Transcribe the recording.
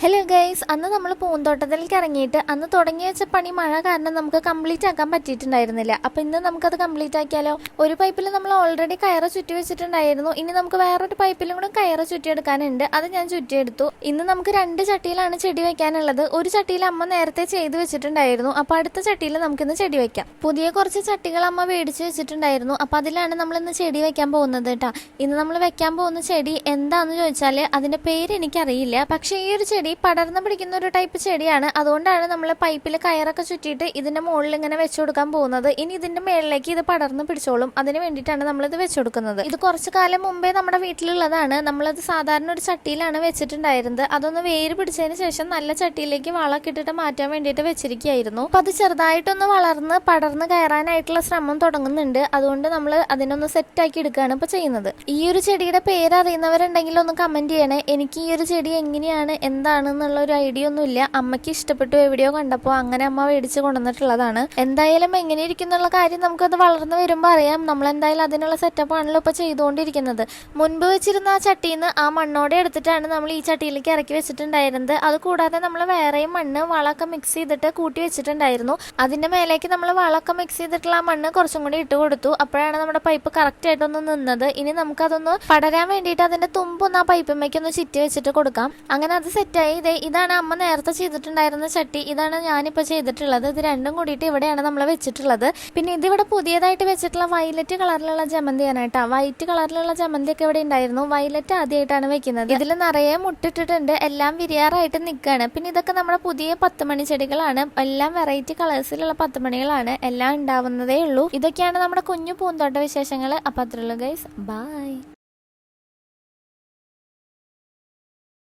Hello guys അന്ന് നമ്മൾ പൂന്തോട്ടത്തിലേക്ക് ഇറങ്ങിയിട്ട് അന്ന് തുടങ്ങി വെച്ച പണി മഴ കാരണം നമുക്ക് കംപ്ലീറ്റ് ആക്കാൻ പറ്റിയിട്ടുണ്ടായിരുന്നില്ല. അപ്പൊ ഇന്ന് നമുക്കത് കംപ്ലീറ്റ് ആക്കിയാലോ? ഒരു പൈപ്പിൽ നമ്മൾ ഓൾറെഡി കയറ് ചുറ്റി വെച്ചിട്ടുണ്ടായിരുന്നു. ഇനി നമുക്ക് വേറൊരു പൈപ്പിലും കൂടെ കയറ് ചുറ്റിയെടുക്കാനുണ്ട്. അത് ഞാൻ ചുറ്റിയെടുത്തു. ഇന്ന് നമുക്ക് രണ്ട് ചട്ടിയിലാണ് ചെടി വെക്കാനുള്ളത്. ഒരു ചട്ടിയിൽ അമ്മ നേരത്തെ ചെയ്ത് വെച്ചിട്ടുണ്ടായിരുന്നു. അപ്പോൾ അടുത്ത ചട്ടിയിൽ നമുക്കിന്ന് ചെടി വെക്കാം. പുതിയ കുറച്ച് ചട്ടികൾ അമ്മ മേടിച്ച് വെച്ചിട്ടുണ്ടായിരുന്നു. അപ്പൊ അതിലാണ് നമ്മൾ ഇന്ന് ചെടി വെക്കാൻ പോകുന്നത് കേട്ടോ. ഇന്ന് നമ്മൾ വെക്കാൻ പോകുന്ന ചെടി എന്താന്ന് ചോദിച്ചാൽ അതിന്റെ പേര് എനിക്കറിയില്ല. പക്ഷേ ഈ ഒരു ചെടി പടർന്ന് പിടിക്കുന്ന ഒരു ടൈപ്പ് ചെടിയാണ്. അതുകൊണ്ടാണ് നമ്മൾ പൈപ്പിൽ കയറൊക്കെ ചുറ്റിയിട്ട് ഇതിന്റെ മുകളിൽ ഇങ്ങനെ വെച്ചു കൊടുക്കാൻ പോകുന്നത്. ഇനി ഇതിന്റെ മേളിലേക്ക് ഇത് പടർന്ന് പിടിച്ചോളും. അതിന് വേണ്ടിയിട്ടാണ് നമ്മളിത് വെച്ചു കൊടുക്കുന്നത്. ഇത് കുറച്ച് കാലം മുമ്പേ നമ്മുടെ വീട്ടിലുള്ളതാണ്. നമ്മളത് സാധാരണ ഒരു ചട്ടിയിലാണ് വെച്ചിട്ടുണ്ടായിരുന്നത്. അതൊന്ന് വേര് പിടിച്ചതിന് ശേഷം നല്ല ചട്ടിയിലേക്ക് വളമൊക്കെ ഇട്ടിട്ട് മാറ്റാൻ വേണ്ടിയിട്ട് വെച്ചിരിക്കുകയായിരുന്നു. അപ്പം അത് ചെറുതായിട്ടൊന്ന് വളർന്ന് പടർന്ന് കയറാനായിട്ടുള്ള ശ്രമം തുടങ്ങുന്നുണ്ട്. അതുകൊണ്ട് നമ്മൾ അതിനൊന്ന് സെറ്റാക്കി എടുക്കുകയാണ് ഇപ്പോൾ ചെയ്യുന്നത്. ഈ ഒരു ചെടിയുടെ പേര് അറിയുന്നവരുണ്ടെങ്കിൽ ഒന്ന് കമന്റ് ചെയ്യണേ. എനിക്ക് ഈ ഒരു ചെടി എങ്ങനെയാണ് എന്താണെന്നുള്ള ഒരു ഐഡിയ ഒന്നും ഇല്ല അമ്മയ്ക്ക് ഇഷ്ടപ്പെട്ടു എവിടെയോ കണ്ടപ്പോൾ അങ്ങനെ അമ്മ മേടിച്ച് കൊണ്ടുവന്നിട്ടുള്ളതാണ്. എന്തായാലും എങ്ങനെ ഇരിക്കുന്നുള്ള കാര്യം നമുക്കത് വളർന്നു വരുമ്പോൾ അറിയാം. നമ്മൾ എന്തായാലും അതിനുള്ള സെറ്റപ്പ് ആണല്ലോ ഇപ്പൊ ചെയ്തുകൊണ്ടിരിക്കുന്നത്. മുൻപ് വെച്ചിരുന്ന ആ ചട്ടിയിൽ നിന്ന് ആ മണ്ണോടെ എടുത്തിട്ടാണ് നമ്മൾ ഈ ചട്ടിയിലേക്ക് ഇറക്കി വെച്ചിട്ടുണ്ടായിരുന്നത്. അത് കൂടാതെ നമ്മൾ വേറെയും മണ്ണ് വളമൊക്കെ മിക്സ് ചെയ്തിട്ട് കൂട്ടി വെച്ചിട്ടുണ്ടായിരുന്നു. അതിന്റെ മേലേക്ക് നമ്മൾ വളമൊക്കെ മിക്സ് ചെയ്തിട്ടുള്ള ആ മണ്ണ് കുറച്ചും കൂടി ഇട്ട് കൊടുത്തു. അപ്പോഴാണ് നമ്മുടെ പൈപ്പ് കറക്റ്റ് ആയിട്ടൊന്ന് നിന്നത്. ഇനി നമുക്കതൊന്ന് പടരാൻ വേണ്ടിയിട്ട് അതിന്റെ തുമ്പൊന്ന് ആ പൈപ്പുമ്മയ്ക്ക് ഒന്ന് ചിറ്റി വെച്ചിട്ട് കൊടുക്കാം. അങ്ങനെ അത് സെറ്റായി ഇതേ ഇതാണ് അമ്മ നേരത്തെ ചെയ്തിട്ടുണ്ടായിരുന്ന ചട്ടി. ഇതാണ് ഞാനിപ്പോൾ ചെയ്തിട്ടുള്ളത്. ഇത് രണ്ടും കൂടിയിട്ട് ഇവിടെയാണ് നമ്മൾ വെച്ചിട്ടുള്ളത്. പിന്നെ ഇതിവിടെ പുതിയതായിട്ട് വെച്ചിട്ടുള്ള വയലറ്റ് കളറിലുള്ള ജമന്തിയാണ് കേട്ടോ. വൈറ്റ് കളറിലുള്ള ജമന്തി ഒക്കെ ഇവിടെ ഉണ്ടായിരുന്നു. വയലറ്റ് ആദ്യമായിട്ടാണ് വെക്കുന്നത്. ഇതിൽ നിറയെ മുട്ടിട്ടിട്ടുണ്ട്. എല്ലാം വിരിയാറായിട്ട് നിൽക്കുകയാണ് പിന്നെ ഇതൊക്കെ നമ്മുടെ പുതിയ പത്ത് മണി ചെടികളാണ്. എല്ലാം വെറൈറ്റി കളേഴ്സിലുള്ള പത്ത് മണികളാണ് എല്ലാം ഉണ്ടാവുന്നതേ ഉള്ളൂ. ഇതൊക്കെയാണ് നമ്മുടെ കുഞ്ഞു പൂന്തോട്ട വിശേഷങ്ങൾ അപ്പം അത്രയുള്ളൂ ഗൈസ്. ബൈ.